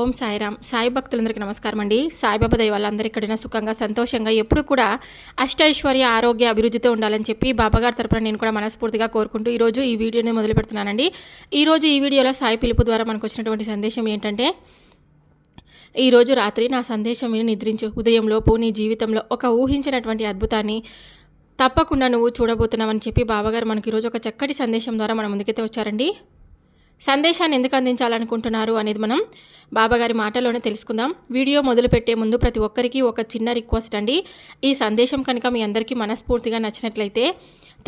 ఓం సాయిరామ్. సాయి భక్తులందరికీ నమస్కారం అండి. సాయిబాబా దయ వాళ్ళందరూ ఎక్కడైనా సుఖంగా సంతోషంగా ఎప్పుడు కూడా అష్టైశ్వర్య ఆరోగ్య అభివృద్ధితో ఉండాలని చెప్పి బాబాగారి తరపున నేను కూడా మనస్ఫూర్తిగా కోరుకుంటూ ఈరోజు ఈ వీడియోని మొదలు పెడుతున్నానండి. ఈరోజు ఈ వీడియోలో సాయి పిలుపు ద్వారా మనకు వచ్చినటువంటి సందేశం ఏంటంటే ఈరోజు రాత్రి నా సందేశం విని నిద్రించు. ఉదయంలోపు నీ జీవితంలో ఒక ఊహించినటువంటి అద్భుతాన్ని తప్పకుండా నువ్వు చూడబోతున్నావని చెప్పి బాబాగారు మనకి ఈరోజు ఒక చక్కటి సందేశం ద్వారా మన ముందుకైతే వచ్చారండి. సందేశాన్ని ఎందుకు అందించాలనుకుంటున్నారు అనేది మనం బాబాగారి మాటలోనే తెలుసుకుందాం. వీడియో మొదలుపెట్టే ముందు ప్రతి ఒక్కరికి ఒక చిన్న రిక్వెస్ట్ అండి. ఈ సందేశం కనుక మీ అందరికీ మనస్ఫూర్తిగా నచ్చినట్లయితే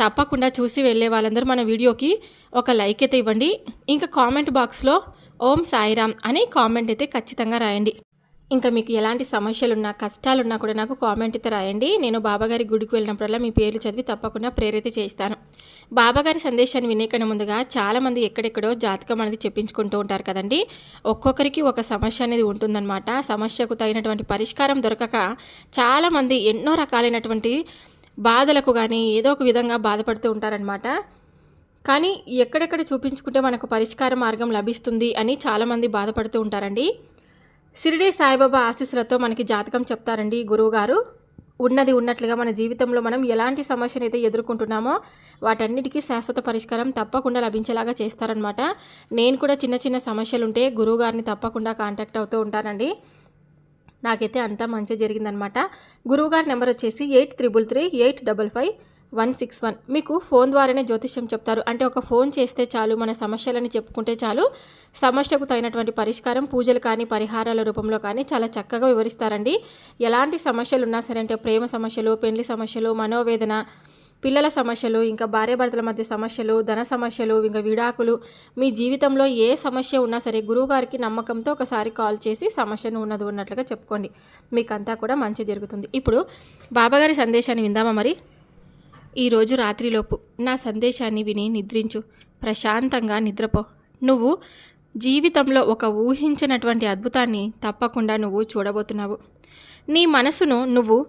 తప్పకుండా చూసి వెళ్ళే వాళ్ళందరూ మన వీడియోకి ఒక లైక్ అయితే ఇవ్వండి. ఇంకా కామెంట్ బాక్స్లో ఓం సాయిరామ్ అని కామెంట్ అయితే ఖచ్చితంగా రాయండి. ఇంకా మీకు ఎలాంటి సమస్యలున్నా కష్టాలున్నా కూడా నాకు కామెంట్ అయితే రాయండి. నేను బాబాగారి గుడికి వెళ్ళినప్పుడల్లా మీ పేర్లు చదివి తప్పకుండా ప్రేరిత చేస్తాను బాబాగారి సందేశాన్ని వినేకన్నా ముందుగా చాలామంది ఎక్కడెక్కడో జాతకం అనేది చెప్పించుకుంటూ ఉంటారు కదండి. ఒక్కొక్కరికి ఒక సమస్య అనేది ఉంటుందన్నమాట. సమస్యకు తగినటువంటి పరిష్కారం దొరకక చాలామంది ఎన్నో రకాలైనటువంటి బాధలకు కానీ ఏదో ఒక విధంగా బాధపడుతూ ఉంటారనమాట కానీ ఎక్కడెక్కడ చూపించుకుంటే మనకు పరిష్కార మార్గం లభిస్తుంది అని చాలామంది బాధపడుతూ ఉంటారండి. షిరిడి సాయిబాబా ఆశీస్సులతో మనకి జాతకం చెప్తారండి గురువుగారు. ఉన్నది ఉన్నట్లుగా మన జీవితంలో మనం ఎలాంటి సమస్యను అయితే ఎదుర్కొంటున్నామో వాటన్నిటికీ శాశ్వత పరిష్కారం తప్పకుండా లభించేలాగా చేస్తారనమాట నేను కూడా చిన్న చిన్న సమస్యలు ఉంటే గురువుగారిని తప్పకుండా కాంటాక్ట్ అవుతూ ఉంటానండి. నాకైతే అంతా మంచి జరిగిందనమాట గురువుగారి నెంబర్ వచ్చేసి eight triple three eight double five one six one. మీకు ఫోన్ ద్వారానే జ్యోతిష్యం చెప్తారు. అంటే ఒక ఫోన్ చేస్తే చాలు మన సమస్యలని చెప్పుకుంటే చాలు సమస్యకు తగినటువంటి పరిష్కారం పూజలు కానీ పరిహారాల రూపంలో కానీ చాలా చక్కగా వివరిస్తారండి. ఎలాంటి సమస్యలు ఉన్నా సరే అంటే ప్రేమ సమస్యలు పెళ్ళి సమస్యలు మనోవేదన పిల్లల సమస్యలు ఇంకా భార్యాభర్తల మధ్య సమస్యలు ధన సమస్యలు ఇంకా విడాకులు మీ జీవితంలో ఏ సమస్య ఉన్నా సరే గురువుగారికి నమ్మకంతో ఒకసారి కాల్ చేసి సమస్యను ఉన్నది ఉన్నట్లుగా చెప్పుకోండి. మీకంతా కూడా మంచి జరుగుతుంది. ఇప్పుడు బాబాగారి సందేశాన్ని విందామా మరి? ఈరోజు రాత్రిలోపు నా సందేశాన్ని విని నిద్రించు. ప్రశాంతంగా నిద్రపో. నువ్వు జీవితంలో ఒక ఊహించినటువంటి అద్భుతాన్ని తప్పకుండా నువ్వు చూడబోతున్నావు. నీ మనసును నువ్వు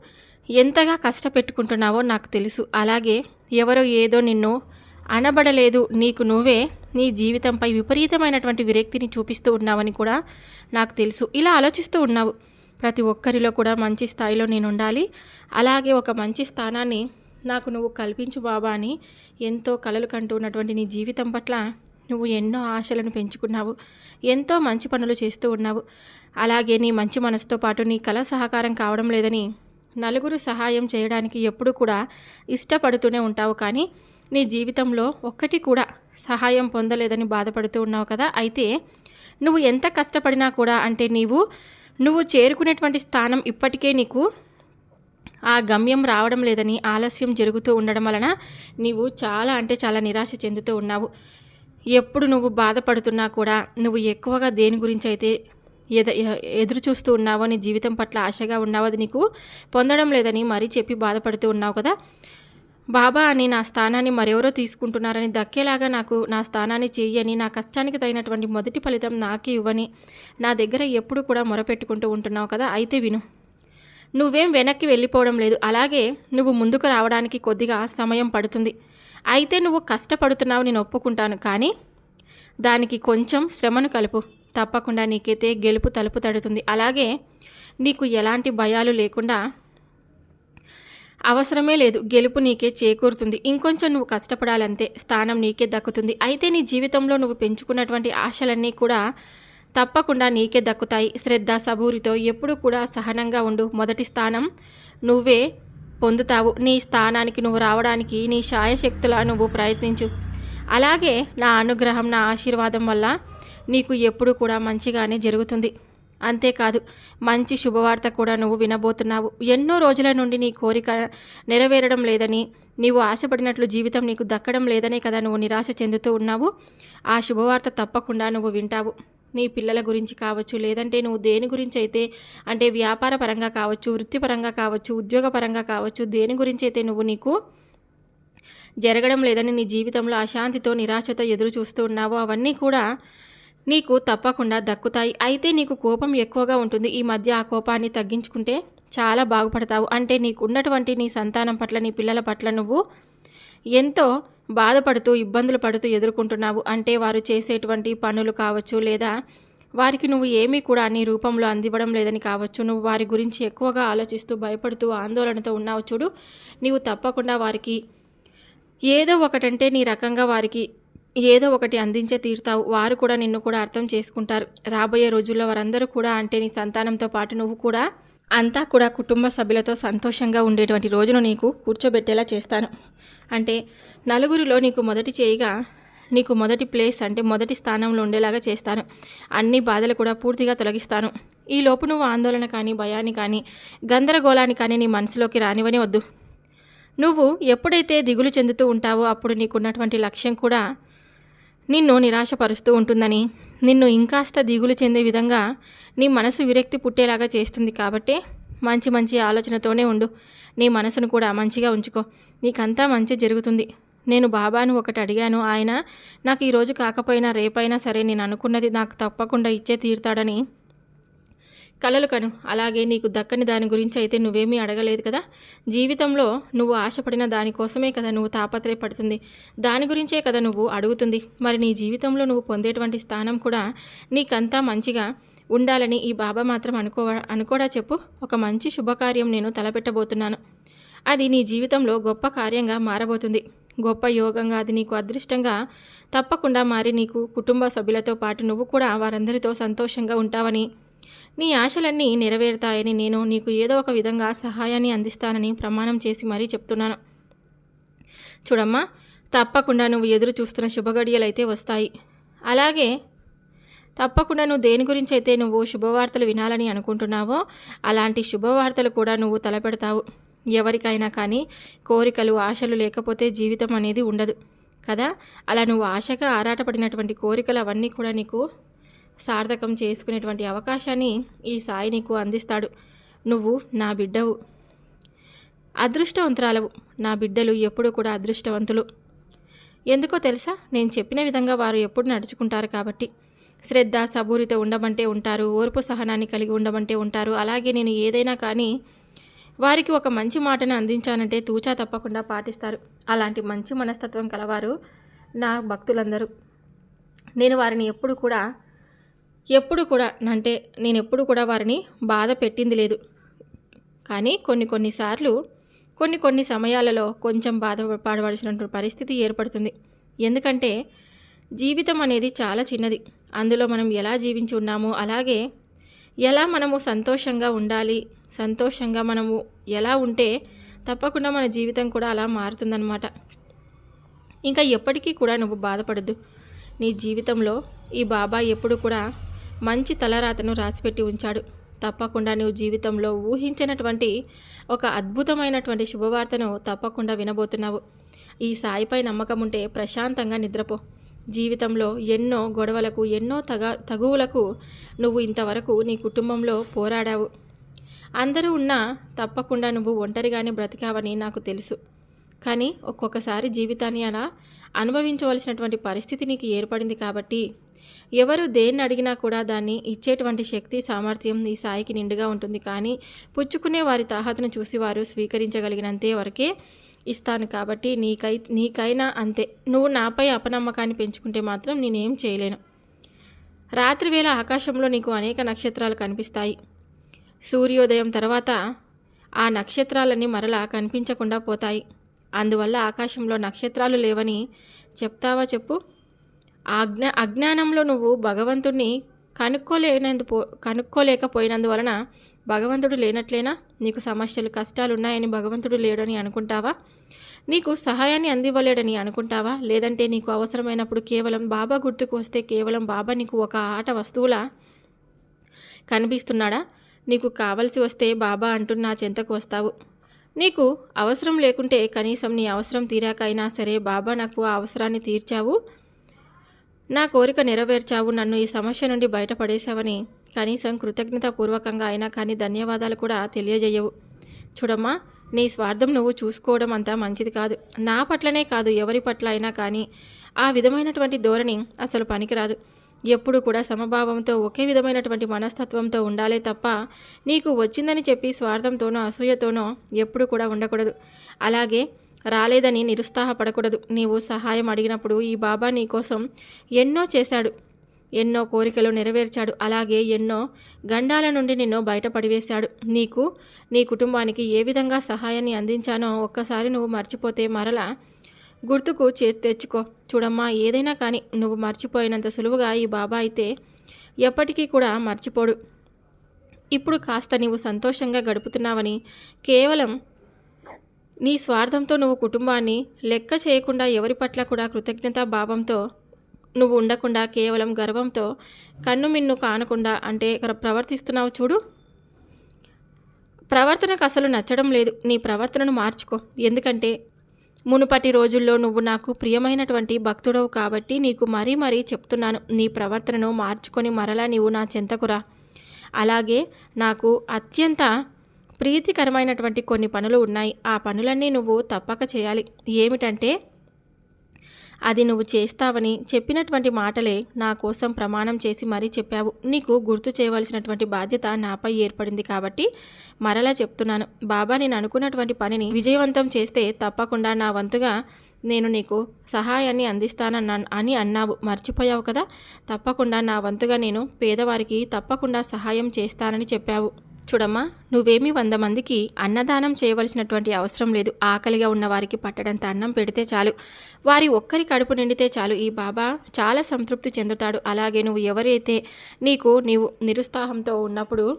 ఎంతగా కష్టపెట్టుకుంటున్నావో నాకు తెలుసు. అలాగే ఎవరో ఏదో నిన్ను అనబడలేదు. నీకు నువ్వే నీ జీవితంపై విపరీతమైనటువంటి విరక్తిని చూపిస్తూ ఉన్నావని కూడా నాకు తెలుసు. ఇలా ఆలోచిస్తూ ఉన్నావు. ప్రతి ఒక్కరిలో కూడా మంచి స్థాయిలో నేను ఉండాలి అలాగే ఒక మంచి స్థానాన్ని నాకు నువ్వు కల్పించు బాబా అని ఎంతో కలలు కంటూ ఉన్నటువంటి నీ జీవితం పట్ల నువ్వు ఎన్నో ఆశలను పెంచుకున్నావు. ఎంతో మంచి పనులు చేస్తూ ఉన్నావు. అలాగే నీ మంచి మనసుతో పాటు నీ కళ సహకారం కావడం లేదని నలుగురు సహాయం చేయడానికి ఎప్పుడు కూడా ఇష్టపడుతూనే ఉంటావు కానీ నీ జీవితంలో ఒక్కటి కూడా సహాయం పొందలేదని బాధపడుతూ ఉన్నావు కదా. అయితే నువ్వు ఎంత కష్టపడినా కూడా అంటే నీవు నువ్వు చేరుకునేటువంటి స్థానం ఇప్పటికే నీకు ఆ గమ్యం రావడం లేదని ఆలస్యం జరుగుతూ ఉండడం వలన నీవు చాలా అంటే చాలా నిరాశ చెందుతూ ఉన్నావు. ఎప్పుడు నువ్వు బాధపడుతున్నా కూడా నువ్వు ఎక్కువగా దేని గురించి అయితే ఎద ఎదురు చూస్తూ ఉన్నావో నీ జీవితం పట్ల ఆశగా ఉన్నావో అది నీకు పొందడం లేదని మరీ చెప్పి బాధపడుతూ ఉన్నావు కదా. బాబా అని నా స్థానాన్ని మరెవరో తీసుకుంటున్నారని దక్కేలాగా నాకు నా స్థానాన్ని చేయని నా కష్టానికి తగినటువంటి మొదటి ఫలితం నాకే ఇవ్వని నా దగ్గర ఎప్పుడు కూడా మొరపెట్టుకుంటూ ఉంటున్నావు కదా. అయితే విను. నువ్వేం వెనక్కి వెళ్ళిపోవడం లేదు. అలాగే నువ్వు ముందుకు రావడానికి కొద్దిగా సమయం పడుతుంది. అయితే నువ్వు కష్టపడుతున్నావు నేను ఒప్పుకుంటాను. కానీ దానికి కొంచెం శ్రమను కలుపు. తప్పకుండా నీకైతే గెలుపు తలుపు తడుతుంది. అలాగే నీకు ఎలాంటి భయాలు లేకుండా అవసరమే లేదు. గెలుపు నీకే చేకూరుతుంది. ఇంకొంచెం నువ్వు కష్టపడాలంతే. స్థానం నీకే దక్కుతుంది. అయితే నీ జీవితంలో నువ్వు పెంచుకున్నటువంటి ఆశలన్నీ కూడా తప్పకుండా నీకే దక్కుతాయి. శ్రద్ధ సబూరితో ఎప్పుడు కూడా సహనంగా ఉండు. మొదటి స్థానం నువ్వే పొందుతావు. నీ స్థానానికి నువ్వు రావడానికి నీ శాయశక్తుల నువ్వు ప్రయత్నించు. అలాగే నా అనుగ్రహం నా ఆశీర్వాదం వల్ల నీకు ఎప్పుడు కూడా మంచిగానే జరుగుతుంది. అంతేకాదు మంచి శుభవార్త కూడా నువ్వు వినబోతున్నావు. ఎన్నో రోజుల నుండి నీ కోరిక నెరవేరడం లేదని నీవు ఆశపడినట్లు జీవితం నీకు దక్కడం లేదనే కదా నువ్వు నిరాశ చెందుతూ ఉన్నావు. ఆ శుభవార్త తప్పకుండా నువ్వు వింటావు. నీ పిల్లల గురించి కావచ్చు లేదంటే నువ్వు దేని గురించి అయితే అంటే వ్యాపార పరంగా కావచ్చు వృత్తిపరంగా కావచ్చు ఉద్యోగపరంగా కావచ్చు దేని గురించి అయితే నువ్వు నీకు జరగడం లేదని నీ జీవితంలో అశాంతితో నిరాశతో ఎదురు చూస్తూ ఉన్నావో అవన్నీ కూడా నీకు తప్పకుండా దక్కుతాయి. అయితే నీకు కోపం ఎక్కువగా ఉంటుంది. ఈ మధ్య ఆ కోపాన్ని తగ్గించుకుంటే చాలా బాగుపడతావు. అంటే నీకు ఉన్నటువంటి నీ సంతానం పట్ల నీ పిల్లల పట్ల నువ్వు ఎంతో బాధపడుతూ ఇబ్బందులు పడుతూ ఎదుర్కొంటున్నావు అంటే వారు చేసేటువంటి పనులు కావచ్చు లేదా వారికి నువ్వు ఏమీ కూడా నీ రూపంలో అందివ్వడం లేదని కావచ్చు. నువ్వు వారి గురించి ఎక్కువగా ఆలోచిస్తూ భయపడుతూ ఆందోళనతో ఉన్నావు చూడు. నీవు తప్పకుండా వారికి ఏదో ఒకటంటే నీ రకంగా వారికి ఏదో ఒకటి అందించే తీరుతావు. వారు కూడా నిన్ను కూడా అర్థం చేసుకుంటారు. రాబోయే రోజుల్లో వారందరూ కూడా అంటే నీ సంతానంతో పాటు నువ్వు కూడా అంతా కూడా కుటుంబ సభ్యులతో సంతోషంగా ఉండేటువంటి రోజును నీకు కూర్చోబెట్టేలా చేస్తాను. అంటే నలుగురిలో నీకు మొదటి చేయిగా నీకు మొదటి ప్లేస్ అంటే మొదటి స్థానంలో ఉండేలాగా చేస్తాను. అన్ని బాధలు కూడా పూర్తిగా తొలగిస్తాను. ఈ లోపు నువ్వు ఆందోళన కానీ భయాన్ని కానీ గందరగోళాన్ని కానీ నీ మనసులోకి రానివని వద్దు. నువ్వు ఎప్పుడైతే దిగులు చెందుతూ ఉంటావో అప్పుడు నీకున్నటువంటి లక్ష్యం కూడా నిన్ను నిరాశపరుస్తూ ఉంటుందని. నిన్ను ఇంకాస్త దిగులు చెందే విధంగా నీ మనసు విరక్తి పుట్టేలాగా చేస్తుంది కాబట్టి మంచి మంచి ఆలోచనతోనే ఉండు. నీ మనసును కూడా మంచిగా ఉంచుకో. నీకంతా మంచి జరుగుతుంది. నేను బాబాను ఒకటి అడిగాను. ఆయన నాకు ఈరోజు కాకపోయినా రేపైనా సరే నేను అనుకున్నది నాకు తప్పకుండా ఇచ్చే తీరుతాడని కలలు కను. అలాగే నీకు దక్కని దాని గురించి అయితే నువ్వేమీ అడగలేదు కదా? జీవితంలో నువ్వు ఆశపడిన దానికోసమే కదా నువ్వు తాపత్రయపడుతుంది. దాని గురించే కదా నువ్వు అడుగుతుంది. మరి నీ జీవితంలో నువ్వు పొందేటువంటి స్థానం కూడా నీకంతా మంచిగా ఉండాలని ఈ బాబా మాత్రం అనుకో అనుకోడా చెప్పు? ఒక మంచి శుభకార్యం నేను తలపెట్టబోతున్నాను. అది నీ జీవితంలో గొప్ప కార్యంగా మారబోతుంది. గొప్ప యోగంగా అది నీకు అదృష్టంగా తప్పకుండా మారి నీకు కుటుంబ సభ్యులతో పాటు నువ్వు కూడా వారందరితో సంతోషంగా ఉంటావని. నీ ఆశలన్నీ నెరవేరుతాయని నేను నీకు ఏదో ఒక విధంగా సహాయాన్ని అందిస్తానని ప్రమాణం చేసి మరీ చెప్తున్నాను. చూడమ్మా తప్పకుండా నువ్వు ఎదురు చూస్తున్న శుభగడియలైతే వస్తాయి. అలాగే తప్పకుండా నువ్వు దేని గురించి అయితే నువ్వు శుభవార్తలు వినాలని అనుకుంటున్నావో అలాంటి శుభవార్తలు కూడా నువ్వు తలపెడతావు. ఎవరికైనా కానీ కోరికలు ఆశలు లేకపోతే జీవితం అనేది ఉండదు కదా? అలా నువ్వు ఆశగా ఆరాటపడినటువంటి కోరికలు అవన్నీ కూడా నీకు సార్థకం చేసుకునేటువంటి అవకాశాన్ని ఈ సాయి నీకు అందిస్తాడు. నువ్వు నా బిడ్డవు. అదృష్టవంతురాలవు. నా బిడ్డలు ఎప్పుడూ కూడా అదృష్టవంతులు. ఎందుకో తెలుసా? నేను చెప్పిన విధంగా వారు ఎప్పుడు నడుచుకుంటారు కాబట్టి. శ్రద్ధ సబూరితో ఉండమంటే ఉంటారు ఓర్పు సహనాన్ని కలిగి ఉండమంటే ఉంటారు. అలాగే నేను ఏదైనా కానీ వారికి ఒక మంచి మాటను అందించానంటే తూచా తప్పకుండా పాటిస్తారు. అలాంటి మంచి మనస్తత్వం కలవారు నా భక్తులందరూ. నేను వారిని ఎప్పుడు కూడా ఎప్పుడు కూడా అంటే నేను ఎప్పుడు కూడా వారిని బాధ పెట్టింది లేదు. కానీ కొన్ని కొన్నిసార్లు కొన్ని కొన్ని సమయాలలో కొంచెం బాధ పడవలసినటువంటి పరిస్థితి ఏర్పడుతుంది. ఎందుకంటే జీవితం అనేది చాలా చిన్నది. అందులో మనం ఎలా జీవించి ఉన్నామో అలాగే ఎలా మనము సంతోషంగా ఉండాలి సంతోషంగా మనము ఎలా ఉంటే తప్పకుండా మన జీవితం కూడా అలా మారుతుందన్నమాట. ఇంకా ఎప్పటికీ కూడా నువ్వు బాధపడద్దు. నీ జీవితంలో ఈ బాబా ఎప్పుడు కూడా మంచి తలరాతను రాసిపెట్టి ఉంచాడు. తప్పకుండా నువ్వు జీవితంలో ఊహించినటువంటి ఒక అద్భుతమైనటువంటి శుభవార్తను తప్పకుండా వినబోతున్నావు. ఈ సాయిపై నమ్మకం ఉంటే ప్రశాంతంగా నిద్రపో. జీవితంలో ఎన్నో గొడవలకు ఎన్నో తగ తగువులకు నువ్వు ఇంతవరకు నీ కుటుంబంలో పోరాడావు. అందరూ ఉన్నా తప్పకుండా నువ్వు ఒంటరిగానే బ్రతికావని నాకు తెలుసు. కానీ ఒక్కొక్కసారి జీవితాన్ని అలా అనుభవించవలసినటువంటి పరిస్థితి నీకు ఏర్పడింది కాబట్టి ఎవరు దేన్ని అడిగినా కూడా దాన్ని ఇచ్చేటువంటి శక్తి సామర్థ్యం నీ సాయికి నిండుగా ఉంటుంది. కానీ పుచ్చుకునే వారి తాహతను చూసి వారు స్వీకరించగలిగినంతే వరకే ఇస్తాను కాబట్టి నీకై నీకైనా అంతే. నువ్వు నాపై అపనమ్మకాన్ని పెంచుకుంటే మాత్రం నేనేం చేయలేను. రాత్రివేళ ఆకాశంలో నీకు అనేక నక్షత్రాలు కనిపిస్తాయి. సూర్యోదయం తర్వాత ఆ నక్షత్రాలన్నీ మరలా కనిపించకుండా పోతాయి. అందువల్ల ఆకాశంలో నక్షత్రాలు లేవని చెప్తావా చెప్పు? అజ్ఞా అజ్ఞానంలో నువ్వు భగవంతుణ్ణి కనుక్కోలేనందు పో కనుక్కోలేకపోయినందువలన భగవంతుడు లేనట్లేనా? నీకు సమస్యలు కష్టాలు ఉన్నాయని భగవంతుడు లేడని అనుకుంటావా? నీకు సహాయాన్ని అందివ్వలేడని అనుకుంటావా? లేదంటే నీకు అవసరమైనప్పుడు కేవలం బాబా గుర్తుకు వస్తే కేవలం బాబా నీకు ఒక ఆట వస్తువులా కనిపిస్తున్నాడా? నీకు కావలసి వస్తే బాబా అంటూ నా చెంతకు వస్తావు. నీకు అవసరం లేకుంటే కనీసం నీ అవసరం తీరాకైనా సరే బాబా నాకు ఆ అవసరాన్ని తీర్చావు. నా కోరిక నెరవేర్చావు. నన్ను ఈ సమస్య నుండి బయటపడేశావని కనీసం కృతజ్ఞతాపూర్వకంగా అయినా కానీ ధన్యవాదాలు కూడా తెలియజేయవు. చూడమ్మా నీ స్వార్థం నువ్వు చూసుకోవడం అంతా మంచిది కాదు. నా పట్లనే కాదు ఎవరి పట్ల అయినా కానీ. ఆ విధమైనటువంటి ధోరణి అసలు పనికిరాదు. ఎప్పుడు కూడా సమభావంతో ఒకే విధమైనటువంటి మనస్తత్వంతో ఉండాలే తప్ప నీకు వచ్చిందని చెప్పి స్వార్థంతోనో అసూయతోనో ఎప్పుడు కూడా ఉండకూడదు. అలాగే రాలేదని నిరుత్సాహపడకూడదు. నీవు సహాయం అడిగినప్పుడు ఈ బాబా నీ కోసం ఎన్నో చేశాడు. ఎన్నో కోరికలు నెరవేర్చాడు. అలాగే ఎన్నో గండాల నుండి నిన్ను బయటపడివేశాడు. నీకు నీ కుటుంబానికి ఏ విధంగా సహాయాన్ని అందించానో ఒక్కసారి నువ్వు మర్చిపోతే మరలా గుర్తుకు చే తెచ్చుకో. చూడమ్మా ఏదైనా కానీ నువ్వు మర్చిపోయినంత సులువుగా ఈ బాబా అయితే ఎప్పటికీ కూడా మర్చిపోడు. ఇప్పుడు కాస్త నీవు సంతోషంగా గడుపుతున్నావని కేవలం నీ స్వార్థంతో నువ్వు కుటుంబాన్ని లెక్క చేయకుండా ఎవరి పట్ల కూడా కృతజ్ఞతా భావంతో నువ్వు ఉండకుండా కేవలం గర్వంతో కన్ను మిన్ను కానకుండా అంటే ఇక్కడ ప్రవర్తిస్తున్నావు చూడు. ప్రవర్తనకు అసలు నచ్చడం లేదు. నీ ప్రవర్తనను మార్చుకో. ఎందుకంటే మునుపటి రోజుల్లో నువ్వు నాకు ప్రియమైనటువంటి భక్తుడవు కాబట్టి నీకు మరీ మరీ చెప్తున్నాను. నీ ప్రవర్తనను మార్చుకొని మరలా నీవు నా చెంతకురా. అలాగే నాకు అత్యంత ప్రీతికరమైనటువంటి కొన్ని పనులు ఉన్నాయి. ఆ పనులన్నీ నువ్వు తప్పక చేయాలి. ఏమిటంటే అది నువ్వు చేస్తావని చెప్పినటువంటి మాటలే నా కోసం ప్రమాణం చేసి మరీ చెప్పావు. నీకు గుర్తు చేయవలసినటువంటి బాధ్యత నాపై ఏర్పడింది కాబట్టి మరలా చెప్తున్నాను. బాబా నేను అనుకున్నటువంటి పనిని విజయవంతం చేస్తే తప్పకుండా నా వంతుగా నేను నీకు సహాయాన్ని అందిస్తానన్నా అని అన్నావు. మర్చిపోయావు కదా? తప్పకుండా నా వంతుగా నేను పేదవారికి తప్పకుండా సహాయం చేస్తానని చెప్పావు. చూడమ్మా నువ్వేమీ వంద మందికి అన్నదానం చేయవలసినటువంటి అవసరం లేదు. ఆకలిగా ఉన్న వారికి పట్టడంత అన్నం పెడితే చాలు. వారి ఒక్కరి కడుపు నిండితే చాలు. ఈ బాబా చాలా సంతృప్తి చెందుతాడు. అలాగే నువ్వు ఎవరైతే నీకు నీవు నిరుత్సాహంతో ఉన్నప్పుడు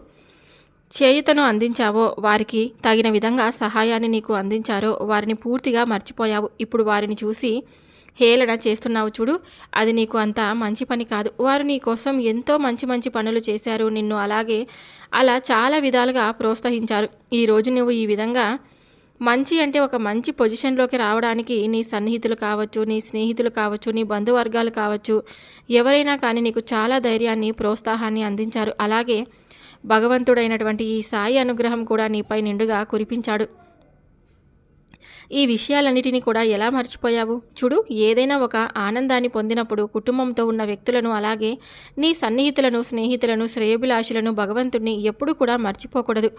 చేయుతను అందించావో వారికి తగిన విధంగా సహాయాన్ని నీకు అందించారో వారిని పూర్తిగా మర్చిపోయావు. ఇప్పుడు వారిని చూసి హేళన చేస్తున్నావు చూడు అది నీకు అంత మంచి పని కాదు. వారు నీ కోసం ఎంతో మంచి మంచి పనులు చేశారు. నిన్ను అలాగే అలా చాలా విధాలుగా ప్రోత్సహించారు. ఈరోజు నువ్వు ఈ విధంగా మంచి అంటే ఒక మంచి పొజిషన్లోకి రావడానికి నీ సన్నిహితులు కావచ్చు నీ స్నేహితులు కావచ్చు నీ బంధువర్గాలు కావచ్చు ఎవరైనా కానీ నీకు చాలా ధైర్యాన్ని ప్రోత్సాహాన్ని అందించారు. అలాగే భగవంతుడైనటువంటి ఈ సాయి అనుగ్రహం కూడా నీపై నిండుగా కురిపించాడు. ఈ విషయాలన్నిటినీ కూడా ఎలా మర్చిపోయావు? చూడు ఏదైనా ఒక ఆనందాన్ని పొందినప్పుడు కుటుంబంతో ఉన్న వ్యక్తులను అలాగే నీ సన్నిహితులను స్నేహితులను శ్రేయభిలాషులను భగవంతుడిని ఎప్పుడూ కూడా మర్చిపోకూడదు.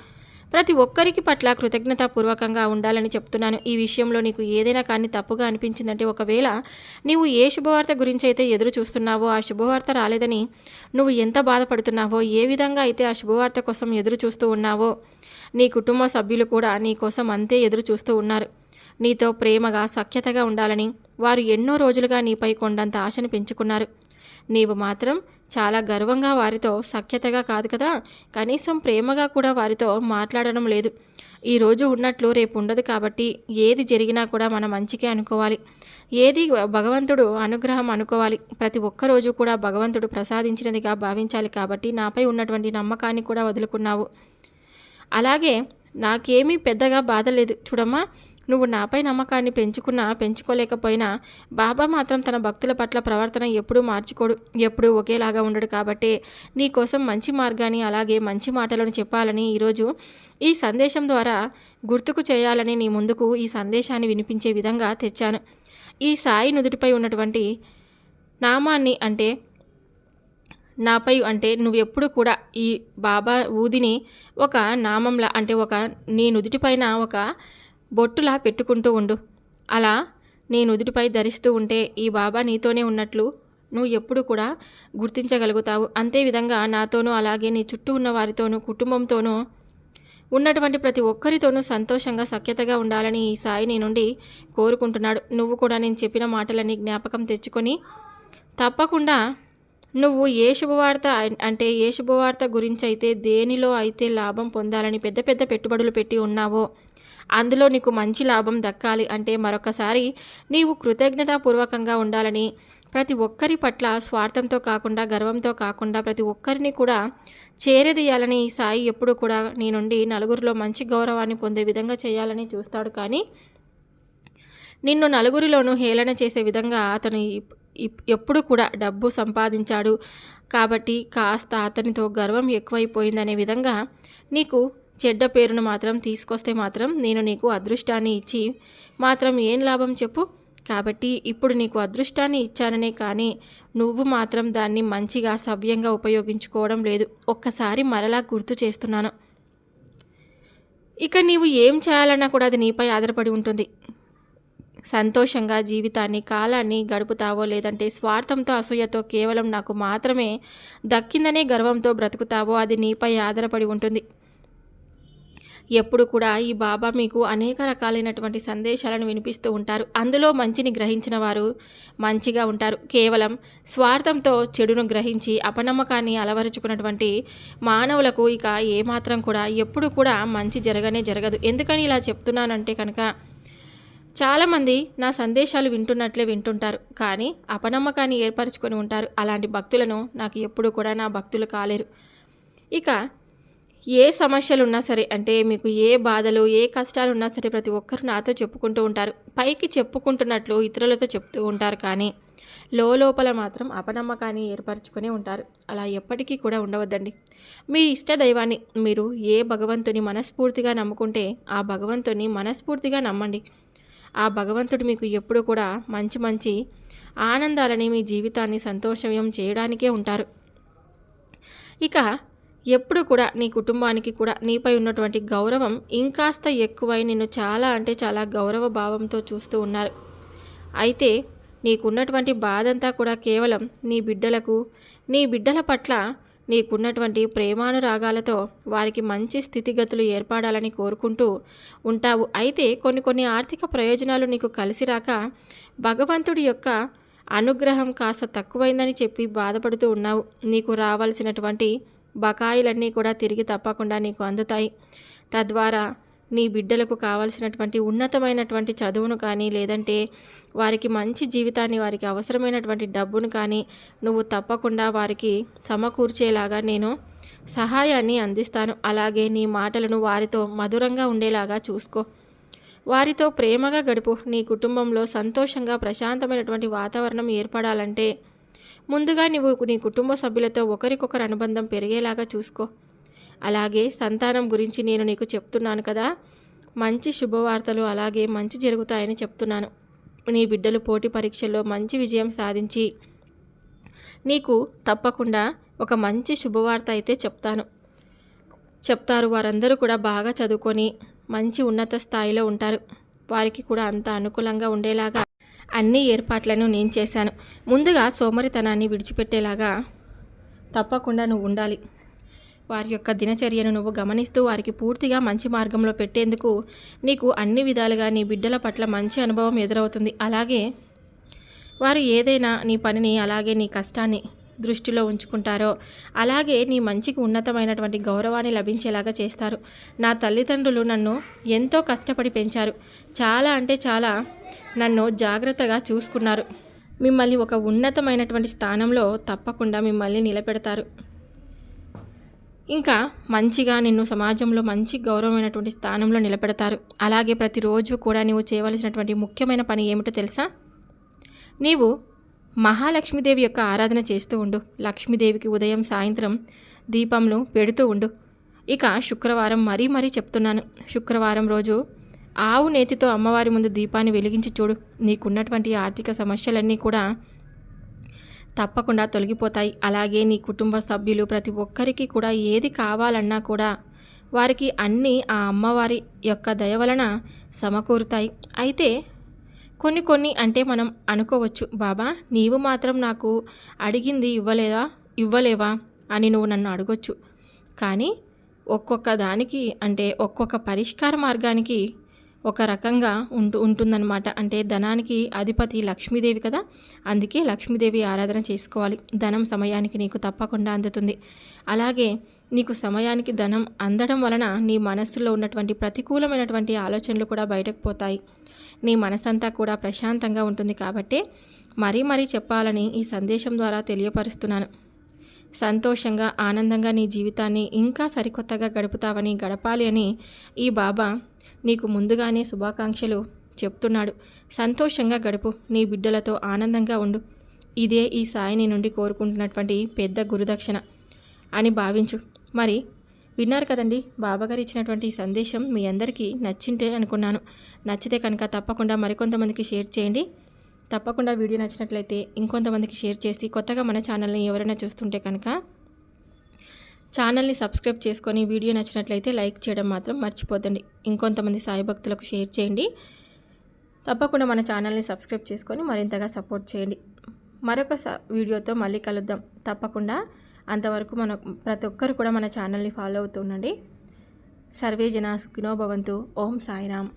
ప్రతి ఒక్కరికి పట్ల కృతజ్ఞతాపూర్వకంగా ఉండాలని చెప్తున్నాను. ఈ విషయంలో నీకు ఏదైనా కానీ తప్పుగా అనిపించిందంటే ఒకవేళ నీవు ఏ శుభవార్త గురించి అయితే ఎదురు చూస్తున్నావో ఆ శుభవార్త రాలేదని నువ్వు ఎంత బాధపడుతున్నావో ఏ విధంగా అయితే ఆ శుభవార్త కోసం ఎదురు చూస్తూ ఉన్నావో నీ కుటుంబ సభ్యులు కూడా నీకోసం అంతే ఎదురు చూస్తూ ఉన్నారు. నీతో ప్రేమగా సఖ్యతగా ఉండాలని వారు ఎన్నో రోజులుగా నీపై కొండంత ఆశను పెంచుకున్నారు. నీవు మాత్రం చాలా గర్వంగా వారితో సఖ్యతగా కాదు కదా? కనీసం ప్రేమగా కూడా వారితో మాట్లాడడం లేదు. ఈరోజు ఉన్నట్లు రేపు ఉండదు కాబట్టి ఏది జరిగినా కూడా మన మంచికే అనుకోవాలి. ఏది భగవంతుడు అనుగ్రహం అనుకోవాలి. ప్రతి ఒక్కరోజు కూడా భగవంతుడు ప్రసాదించినదిగా భావించాలి కాబట్టి నాపై ఉన్నటువంటి నమ్మకాన్ని కూడా వదులుకున్నావు. అలాగే నాకేమీ పెద్దగా బాధ లేదు. చూడమ్మా నువ్వు నాపై నమ్మకాన్ని పెంచుకున్నా పెంచుకోలేకపోయినా బాబా మాత్రం తన భక్తుల పట్ల ప్రవర్తన ఎప్పుడూ మార్చుకోడు. ఎప్పుడూ ఒకేలాగా ఉండడు కాబట్టి నీ కోసం మంచి మార్గాన్ని అలాగే మంచి మాటలను చెప్పాలని ఈరోజు ఈ సందేశం ద్వారా గుర్తుకు చేయాలని నీ ముందుకు ఈ సందేశాన్ని వినిపించే విధంగా తెచ్చాను. ఈ సాయి నుదుటిపై ఉన్నటువంటి నామాన్ని అంటే నాపై అంటే నువ్వు ఎప్పుడు కూడా ఈ బాబా ఊదిని ఒక నామంలా అంటే ఒక నీ నుదుటిపైన ఒక బొట్టులా పెట్టుకుంటూ ఉండు. అలా నీ నుదుటిపై ధరిస్తూ ఉంటే ఈ బాబా నీతోనే ఉన్నట్లు నువ్వు ఎప్పుడు కూడా గుర్తించగలుగుతావు. అంతేవిధంగా నాతోనూ అలాగే నీ చుట్టూ ఉన్న వారితోనూ కుటుంబంతోనూ ఉన్నటువంటి ప్రతి ఒక్కరితోనూ సంతోషంగా సఖ్యతగా ఉండాలని ఈ సాయి నీ నుండి కోరుకుంటున్నాడు. నువ్వు కూడా నేను చెప్పిన మాటలని జ్ఞాపకం తెచ్చుకొని తప్పకుండా నువ్వు ఏ శుభవార్త అంటే ఏ శుభవార్త గురించి అయితే దేనిలో అయితే లాభం పొందాలని పెద్ద పెద్ద పెట్టుబడులు పెట్టి ఉన్నావో అందులో నీకు మంచి లాభం దక్కాలి అంటే మరొకసారి నీవు కృతజ్ఞతాపూర్వకంగా ఉండాలని ప్రతి ఒక్కరి పట్ల స్వార్థంతో కాకుండా గర్వంతో కాకుండా ప్రతి ఒక్కరిని కూడా చేరదీయాలని ఈ సాయి ఎప్పుడు కూడా నీ నుండి నలుగురిలో మంచి గౌరవాన్ని పొందే విధంగా చేయాలని చూస్తాడు. కానీ నిన్ను నలుగురిలోనూ హేళన చేసే విధంగా అతను ఎప్పుడు కూడా డబ్బు సంపాదించాడు. కాబట్టి కాస్త అతనితో గర్వం ఎక్కువైపోయిందనే విధంగా నీకు చెడ్డ పేరును మాత్రం తీసుకొస్తే మాత్రం నేను నీకు అదృష్టాన్ని ఇచ్చి మాత్రం ఏం లాభం చెప్పు? కాబట్టి ఇప్పుడు నీకు అదృష్టాన్ని ఇచ్చాననే కానీ నువ్వు మాత్రం దాన్ని మంచిగా సవ్యంగా ఉపయోగించుకోవడం లేదు. ఒక్కసారి మరలా గుర్తు చేస్తున్నాను. ఇక నీవు ఏం చేయాలన్నా కూడా అది నీపై ఆధారపడి ఉంటుంది. సంతోషంగా జీవితాన్ని కాలాన్ని గడుపుతావో లేదంటే స్వార్థంతో అసూయతో కేవలం నాకు మాత్రమే దక్కిందనే గర్వంతో బ్రతుకుతావో అది నీపై ఆధారపడి ఉంటుంది. ఎప్పుడు కూడా ఈ బాబా మీకు అనేక రకాలైనటువంటి సందేశాలను వినిపిస్తూ ఉంటారు. అందులో మంచిని గ్రహించిన వారు మంచిగా ఉంటారు. కేవలం స్వార్థంతో చెడును గ్రహించి అపనమ్మకాన్ని అలవరుచుకున్నటువంటి మానవులకు ఇక ఏమాత్రం కూడా ఎప్పుడు కూడా మంచి జరగనే జరగదు. ఎందుకని ఇలా చెప్తున్నానంటే కనుక చాలామంది నా సందేశాలు వింటున్నట్లే వింటుంటారు కానీ అపనమ్మకాన్ని ఏర్పరచుకొని ఉంటారు. అలాంటి భక్తులను నాకు ఎప్పుడు కూడా నా భక్తులు కాలేరు. ఇక ఏ సమస్యలు ఉన్నా సరే అంటే మీకు ఏ బాధలు ఏ కష్టాలు ఉన్నా సరే ప్రతి ఒక్కరు నాతో చెప్పుకుంటూ ఉంటారు. పైకి చెప్పుకుంటున్నట్లు ఇతరులతో చెప్తూ ఉంటారు కానీ లోపల మాత్రం అపనమ్మకాన్ని ఏర్పరచుకొని ఉంటారు. అలా ఎప్పటికీ కూడా ఉండవద్దండి. మీ ఇష్ట దైవాన్ని మీరు ఏ భగవంతుని మనస్ఫూర్తిగా నమ్ముకుంటే ఆ భగవంతుని మనస్ఫూర్తిగా నమ్మండి. ఆ భగవంతుడు మీకు ఎప్పుడూ కూడా మంచి మంచి ఆనందాలని మీ జీవితాన్ని సంతోషమయం చేయడానికే ఉంటారు. ఇక ఎప్పుడు కూడా నీ కుటుంబానికి కూడా నీపై ఉన్నటువంటి గౌరవం ఇంకాస్త ఎక్కువై నిన్ను చాలా అంటే చాలా గౌరవ భావంతో చూస్తూ ఉన్నారు. అయితే నీకున్నటువంటి బాధంతా కూడా కేవలం నీ బిడ్డలకు నీ బిడ్డల పట్ల నీకున్నటువంటి ప్రేమానురాగాలతో వారికి మంచి స్థితిగతులు ఏర్పడాలని కోరుకుంటూ ఉంటావు. అయితే కొన్ని కొన్ని ఆర్థిక ప్రయోజనాలు నీకు కలిసి రాక భగవంతుడి యొక్క అనుగ్రహం కాస్త తక్కువైందని చెప్పి బాధపడుతూ ఉన్నావు. నీకు రావాల్సినటువంటి బకాయిలన్నీ కూడా తిరిగి తప్పకుండా నీకు అందుతాయి. తద్వారా నీ బిడ్డలకు కావాల్సినటువంటి ఉన్నతమైనటువంటి చదువును కానీ లేదంటే వారికి మంచి జీవితాన్ని వారికి అవసరమైనటువంటి డబ్బును కానీ నువ్వు తప్పకుండా వారికి సమకూర్చేలాగా నేను సహాయాన్ని అందిస్తాను. అలాగే నీ మాటలను వారితో మధురంగా ఉండేలాగా చూసుకో. వారితో ప్రేమగా గడుపు. నీ కుటుంబంలో సంతోషంగా ప్రశాంతమైనటువంటి వాతావరణం ఏర్పడాలంటే ముందుగా నువ్వు నీ కుటుంబ సభ్యులతో ఒకరికొకరు అనుబంధం పెరిగేలాగా చూసుకో. అలాగే సంతానం గురించి నేను నీకు చెప్తున్నాను కదా. మంచి శుభవార్తలు అలాగే మంచి జరుగుతాయని చెప్తున్నాను. నీ బిడ్డలు పోటీ పరీక్షల్లో మంచి విజయం సాధించి నీకు తప్పకుండా ఒక మంచి శుభవార్త అయితే చెప్తాను. చెప్తారు వారందరూ కూడా బాగా చదువుకొని మంచి ఉన్నత స్థాయిలో ఉంటారు. వారికి కూడా అంత అనుకూలంగా ఉండేలాగా అన్ని ఏర్పాట్లను నేను చేశాను. ముందుగా సోమరితనాన్ని విడిచిపెట్టేలాగా తప్పకుండా నువ్వు ఉండాలి. వారి యొక్క దినచర్యను నువ్వు గమనిస్తూ వారికి పూర్తిగా మంచి మార్గంలో పెట్టేందుకు నీకు అన్ని విధాలుగా నీ బిడ్డల పట్ల మంచి అనుభవం ఎదురవుతుంది. అలాగే వారు ఏదైనా నీ పనిని అలాగే నీ కష్టాన్ని దృష్టిలో ఉంచుకుంటారో అలాగే నీ మంచికి ఉన్నతమైనటువంటి గౌరవాన్ని లభించేలాగా చేస్తారు. నా తల్లిదండ్రులు నన్ను ఎంతో కష్టపడి పెంచారు. చాలా అంటే చాలా నన్ను జాగ్రత్తగా చూసుకున్నారు. మిమ్మల్ని ఒక ఉన్నతమైనటువంటి స్థానంలో తప్పకుండా మిమ్మల్ని నిలబెడతారు. ఇంకా మంచిగా నిన్ను సమాజంలో మంచి గౌరవమైనటువంటి స్థానంలో నిలబెడతారు. అలాగే ప్రతిరోజు కూడా నీవు చేయవలసినటువంటి ముఖ్యమైన పని ఏమిటో తెలుసా? నీవు మహాలక్ష్మీదేవి యొక్క ఆరాధన చేస్తూ ఉండు. లక్ష్మీదేవికి ఉదయం సాయంత్రం దీపంను పెడుతూ ఉండు. ఇక శుక్రవారం మరీ మరీ చెప్తున్నాను. శుక్రవారం రోజు ఆవు నేతితో అమ్మవారి ముందు దీపాన్ని వెలిగించి చూడు. నీకున్నటువంటి ఆర్థిక సమస్యలన్నీ కూడా తప్పకుండా తొలగిపోతాయి. అలాగే నీ కుటుంబ సభ్యులు ప్రతి ఒక్కరికి కూడా ఏది కావాలన్నా కూడా వారికి అన్నీ ఆ అమ్మవారి యొక్క దయ వలన సమకూరుతాయి. అయితే కొన్ని కొన్ని అంటే మనం అనుకోవచ్చు బాబా నీవు మాత్రం నాకు అడిగింది ఇవ్వలేదా? ఇవ్వలేవా? అని నువ్వు నన్ను అడగొచ్చు. కానీ ఒక్కొక్క దానికి అంటే ఒక్కొక్క పరిష్కార మార్గానికి ఒక రకంగా ఉంటు ఉంటుందన్నమాట. అంటే ధనానికి అధిపతి లక్ష్మీదేవి కదా? అందుకే లక్ష్మీదేవి ఆరాధన చేసుకోవాలి. ధనం సమయానికి నీకు తప్పకుండా అందుతుంది. అలాగే నీకు సమయానికి ధనం అందడం వలన నీ మనస్సులో ఉన్నటువంటి ప్రతికూలమైనటువంటి ఆలోచనలు కూడా బయటకు పోతాయి. నీ మనసంతా కూడా ప్రశాంతంగా ఉంటుంది కాబట్టి మరీ మరీ చెప్పాలని ఈ సందేశం ద్వారా తెలియపరుస్తున్నాను. సంతోషంగా ఆనందంగా నీ జీవితాన్ని ఇంకా సరికొత్తగా గడుపుతావని గడపాలి అని ఈ బాబా నీకు ముందుగానే శుభాకాంక్షలు చెప్తున్నాడు. సంతోషంగా గడుపు. నీ బిడ్డలతో ఆనందంగా ఉండు. ఇదే ఈ సాయిని నుండి కోరుకుంటున్నటువంటి పెద్ద గురుదక్షిణ అని భావించు. మరి విన్నారు కదండి బాబాగారు ఇచ్చినటువంటి ఈ సందేశం మీ అందరికీ నచ్చింటే అనుకున్నాను. నచ్చితే కనుక తప్పకుండా మరికొంతమందికి షేర్ చేయండి. తప్పకుండా వీడియో నచ్చినట్లయితే ఇంకొంతమందికి షేర్ చేసి కొత్తగా మన ఛానల్ని ఎవరైనా చూస్తుంటే కనుక ఛానల్ని సబ్స్క్రైబ్ చేసుకొని వీడియో నచ్చినట్లయితే లైక్ చేయడం మాత్రం మర్చిపోద్దండి. ఇంకొంతమంది సాయి భక్తులకు షేర్ చేయండి. తప్పకుండా మన ఛానల్ని సబ్స్క్రైబ్ చేసుకొని మరింతగా సపోర్ట్ చేయండి. మరొక స- వీడియోతో మళ్ళీ కలుద్దాం. తప్పకుండా అంతవరకు మన ప్రతి ఒక్కరు కూడా మన ఛానల్ని ఫాలో అవుతుండండి సర్వే జన సుఖినో భవంతు. ఓం సాయిరామ్.